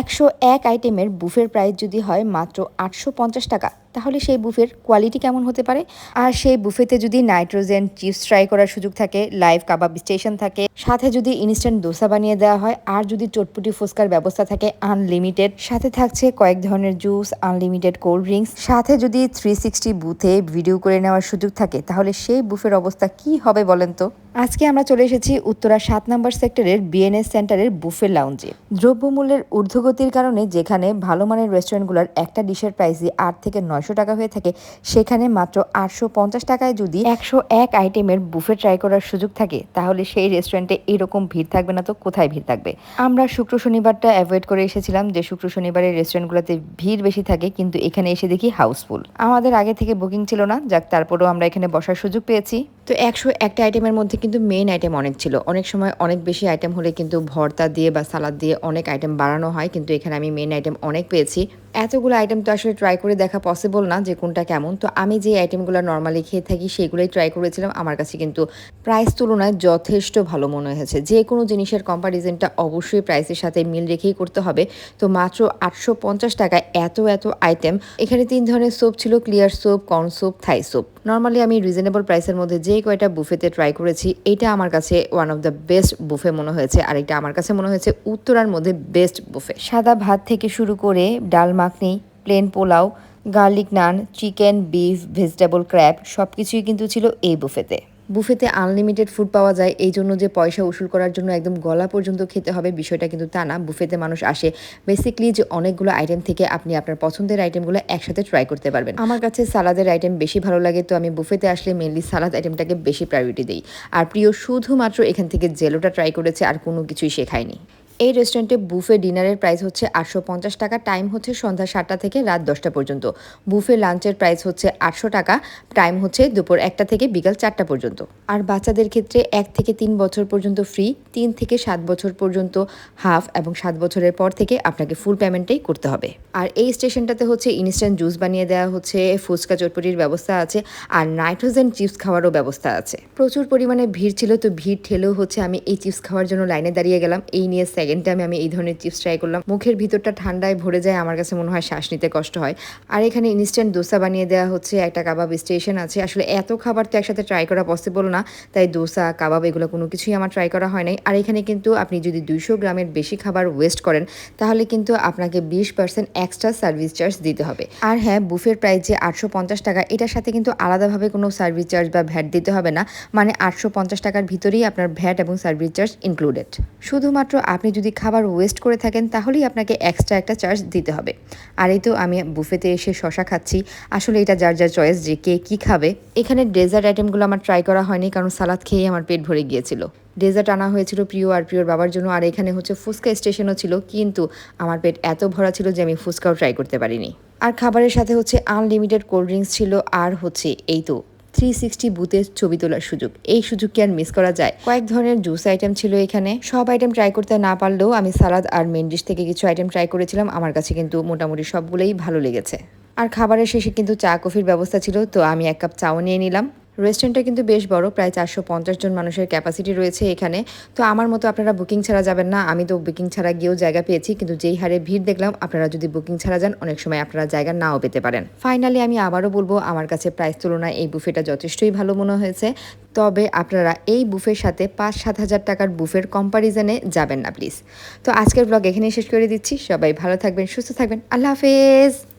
একশো এক আইটেমের বুফের প্রাইস যদি হয় মাত্র আটশো পঞ্চাশ টাকা। তাহলে সেই বুফের কোয়ালিটি কেমন হতে পারে? আর সেই বুফেতে যদি নাইট্রোজেন চিপস ট্রাই করার সুযোগ থাকে লাইভ কাবাব স্টেশন থাকে, সাথে যদি ইনস্ট্যান্ট দোসা বানিয়ে দেওয়া হয়, আর যদি চটপুটি ফুচকার ব্যবস্থা থাকে আনলিমিটেড সাথে থাকছে কয়েক ধরনের জুস আনলিমিটেড কোল্ড ড্রিঙ্কস সাথে যদি থ্রি সিক্সটি বুথে ভিডিও করে নেওয়ার সুযোগ থাকে, তাহলে সেই বুফের অবস্থা কি হবে বলেন তো? আজকে আমরা চলে এসেছি উত্তরা সাত নম্বর সেক্টরের বিএনএস সেন্টারের বুফে লাউঞ্জে দ্রব্যমূল্যের ঊর্ধ্বগতির কারণে যেখানে ভালো মানের রেস্টুরেন্টগুলোর একটা ডিশের প্রাইসই আট থেকে নয়শো টাকা হয়ে থাকে। সেখানে মাত্র আটশো পঞ্চাশ টাকায় যদি একশো এক আইটেমের বুফে ট্রাই করার সুযোগ থাকে, তাহলে সেই রেস্টুরেন্টে এরকম ভিড় থাকবে না তো কোথায় ভিড় থাকবে? আমরা শুক্র শনিবারটা অ্যাভয়েড করে এসেছিলাম যে শুক্র শনিবারের রেস্টুরেন্টগুলোতে ভিড় বেশি থাকে, কিন্তু এখানে এসে দেখি হাউসফুল আমাদের আগে থেকে বুকিং ছিল না, যাক তারপরেও আমরা এখানে বসার সুযোগ পেয়েছি। তো একশো একটা আইটেমের মধ্যে কিন্তু মেন আইটেম অনেক ছিল। অনেক সময় অনেক বেশি আইটেম হলে কিন্তু ভর্তা দিয়ে বা সালাদ দিয়ে অনেক আইটেম বাড়ানো হয়, কিন্তু এখানে আমি মেন আইটেম অনেক পেয়েছি। এতগুলো আইটেম তো আসলে ট্রাই করে দেখা পসিবল না যে কোনটা কেমন। তো আমি যে আইটেমগুলো নর্মালি খেয়ে থাকি সেগুলোই ট্রাই করেছিলাম। আমার কাছে কিন্তু প্রাইস তুলনায় যথেষ্ট ভালো মনে হয়েছে। যে কোনো জিনিসের কম্পারিজনটা অবশ্যই প্রাইসের সাথে মিল রেখেই করতে হবে। তো মাত্র আটশো পঞ্চাশ টাকায় এত এত আইটেম এখানে তিন ধরনের সোপ ছিল clear soap corn soap Thai soap normally আমি রিজনেবল প্রাইসের মধ্যে যে কয়টা বুফেতে ট্রাই করেছি, এটা আমার কাছে one of the best buffet মনে হয়েছে। আর এটা আমার কাছে মনে হয়েছে উত্তরার মধ্যে বেস্ট বুফে সাদা ভাত থেকে শুরু করে dal makhani plain pulao garlic naan chicken beef vegetable crab সব কিছুই কিন্তু ছিল এই বুফেতে বুফেতে আনলিমিটেড ফুড পাওয়া যায় এই জন্য যে পয়সা উসুল করার জন্য একদম গলা পর্যন্ত খেতে হবে বিষয়টা কিন্তু তা না বুফেতে মানুষ আসে। বেসিকলি যে অনেকগুলো আইটেম থেকে আপনি আপনার পছন্দের আইটেমগুলো একসাথে ট্রাই করতে পারবেন। আমার কাছে সালাদের আইটেম বেশি ভালো লাগে তো আমি বুফেতে আসলে মেনলি সালাদ আইটেমটাকে বেশি প্রায়োরিটি দিই। আর প্রিয় শুধুমাত্র এখান থেকে জেলোটা ট্রাই করেছে আর কোনো কিছুই শেখায়নি এই রেস্টুরেন্টে বুফে ডিনারের প্রাইস হচ্ছে আটশো পঞ্চাশ টাকা টাইম হচ্ছে সন্ধ্যা সাতটা থেকে রাত দশটা পর্যন্ত। বুফে লাঞ্চের প্রাইস হচ্ছে আটশো টাকা টাইম হচ্ছে দুপুর একটা থেকে বিকাল চারটা পর্যন্ত। আর বাচ্চাদের ক্ষেত্রে এক থেকে তিন বছর পর্যন্ত ফ্রি তিন থেকে সাত বছর পর্যন্ত হাফ এবং সাত বছরের পর থেকে আপনাকে ফুল পেমেন্টেই করতে হবে। আর এই স্টেশনটাতে হচ্ছে ইনস্ট্যান্ট জুস বানিয়ে দেওয়া হচ্ছে, ফুচকা চটপটির ব্যবস্থা আছে, আর নাইট্রোজেন চিপস খাওয়ারও ব্যবস্থা আছে। প্রচুর পরিমাণে ভিড় ছিল, তো ভিড় ঠেলেও হচ্ছে আমি এই চিপস খাওয়ার জন্য লাইনে দাঁড়িয়ে গেলাম। এই নিয়ে সেকেন্ড টাইমে আমি এই ধরনের চিপস ট্রাই করলাম। মুখের ভিতরটা ঠান্ডায় ভরে যায়, আমার কাছে মনে হয় শ্বাস নিতে কষ্ট হয়। আর এখানে ইনস্ট্যান্ট দোসা বানিয়ে দেওয়া হচ্ছে, একটা কাবাব স্টেশন আছে। আসলে এত খাবার তো একসাথে ট্রাই করা পসিবল না, তাই দোসা কাবাব এগুলো কোনো কিছুই আমার ট্রাই করা হয় নাই। আর এখানে কিন্তু আপনি যদি দুইশো গ্রামের বেশি খাবার ওয়েস্ট করেন, তাহলে কিন্তু আপনাকে বিশ পার্সেন্ট এক্সট্রা সার্ভিস চার্জ দিতে হবে। আর হ্যাঁ বুফের প্রাইস যে আটশো পঞ্চাশ টাকা, এটার সাথে কিন্তু আলাদাভাবে কোনো সার্ভিস চার্জ বা ভ্যাট দিতে হবে না। মানে আটশো পঞ্চাশ টাকার ভিতরেই আপনার ভ্যাট এবং সার্ভিস চার্জ ইনক্লুডেড শুধুমাত্র আপনি যদি খাবার ওয়েস্ট করে থাকেন, তাহলেই আপনাকে এক্সট্রা একটা চার্জ দিতে হবে। আর এই তো আমি বুফেতে এসে শশা খাচ্ছি। আসলে এটা যার যার চয়েস যে কে কী খাবে। এখানে ডেজার্ট আইটেমগুলো আমার ট্রাই করা হয়নি, কারণ সালাদ খেয়েই আমার পেট ভরে গিয়েছিল। ডেজার্ট আনা হয়েছিল প্রিয় আর প্রিয়র বাবার জন্য, আর এখানে হচ্ছে ফুচকা স্টেশনও ছিল, কিন্তু আমার পেট এত ভরা ছিল যে আমি ফুচকাও ট্রাই করতে পারিনি। আর খাবারের সাথে হচ্ছে আনলিমিটেড কোল্ড ড্রিঙ্কস ছিল, আর হচ্ছে এই তো থ্রি সিক্সটি বুথের ছবি তোলার সুযোগ। এই সুযোগ কি আর মিস করা যায়? কয়েক ধরনের জুস আইটেম ছিল এখানে। সব আইটেম ট্রাই করতে না পারলেও আমি সালাদ আর মেন ডিশ থেকে কিছু আইটেম ট্রাই করেছিলাম। আমার কাছে কিন্তু মোটামুটি সবগুলোই ভালো লেগেছে। আর খাবারের শেষে কিন্তু চা, কফির ব্যবস্থা ছিল, তো আমি এক কাপ চাও নিয়ে নিলাম। রেস্টুরেন্টটা কিন্তু বেশ বড়, প্রায় চারশো পঞ্চাশ জন মানুষের ক্যাপাসিটি রয়েছে এখানে। তো আমার মতো আপনারা বুকিং ছাড়া যাবেন না। আমি তো বুকিং ছাড়া গিয়েও জায়গা পেয়েছি, কিন্তু যেই হারে ভিড় দেখলাম, আপনারা যদি বুকিং ছাড়া যান, অনেক সময় আপনারা জায়গা নাও পেতে পারেন। ফাইনালি আমি আবারও বলব, আমার কাছে প্রাইস তুলনায় এই বুফেটা যথেষ্টই ভালো মনে হয়েছে। তবে আপনারা এই বুফের সাথে পাঁচ সাত হাজার টাকার বুফের কম্পারিজনে যাবেন না প্লিজ তো আজকের ব্লগ এখানেই শেষ করে দিচ্ছি। সবাই ভালো থাকবেন, সুস্থ থাকবেন। আল্লাহ হাফেজ!